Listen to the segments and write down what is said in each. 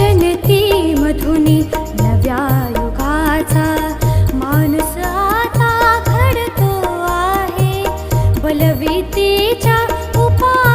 जनती मधुनी नव्या युगाचा. माणूस आता घडतो आहे. बलवितेच्या उपासनेचा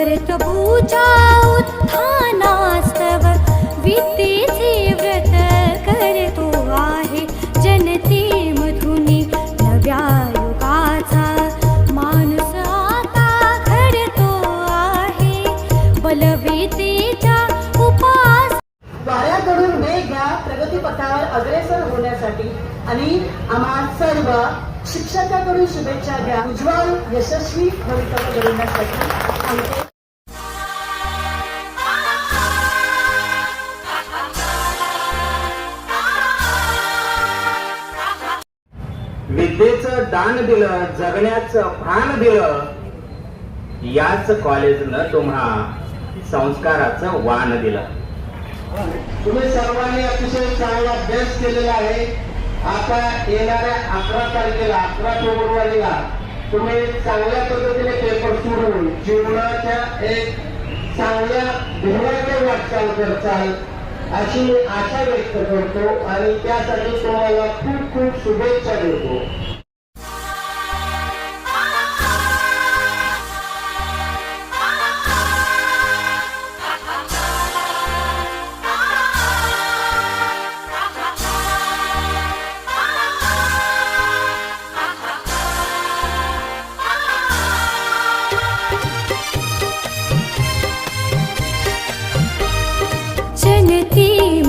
भारतभूच्या उत्थानास्तव वितेचे व्रत करतो आहे जनते मधुनी नव्या युगाचा माणूस आता घडतो आहे. बलवितेच्या उपास वाऱ्याकडून वेग घ्या प्रगतीपथावर अग्रेसर होण्यासाठी आणि आम्हा सर्व शिक्षकाकडून शुभेच्छा द्या. उज्ज्वल यशस्वी भवितव्य घडवण्यासाठी आमचे जगण्याचं दान दिलं जगण्याचं प्राण दिलं याच कॉलेजनं तुम्हा संस्काराचं वाण दिलं. तुम्ही सर्वांनी अतिशय चांगला अभ्यास केलेला आहे. आता येणाऱ्या अकरा तारखेला अकरा फेब्रुवारीला तुम्ही चांगल्या पद्धतीने पेपर सोडून जीवनाच्या एक चांगल्या धोरणाच्या वाटचाल करचाल अशी मी आशा व्यक्त करतो आणि त्यासाठी तुम्हाला खूप खूप शुभेच्छा देतो. जनती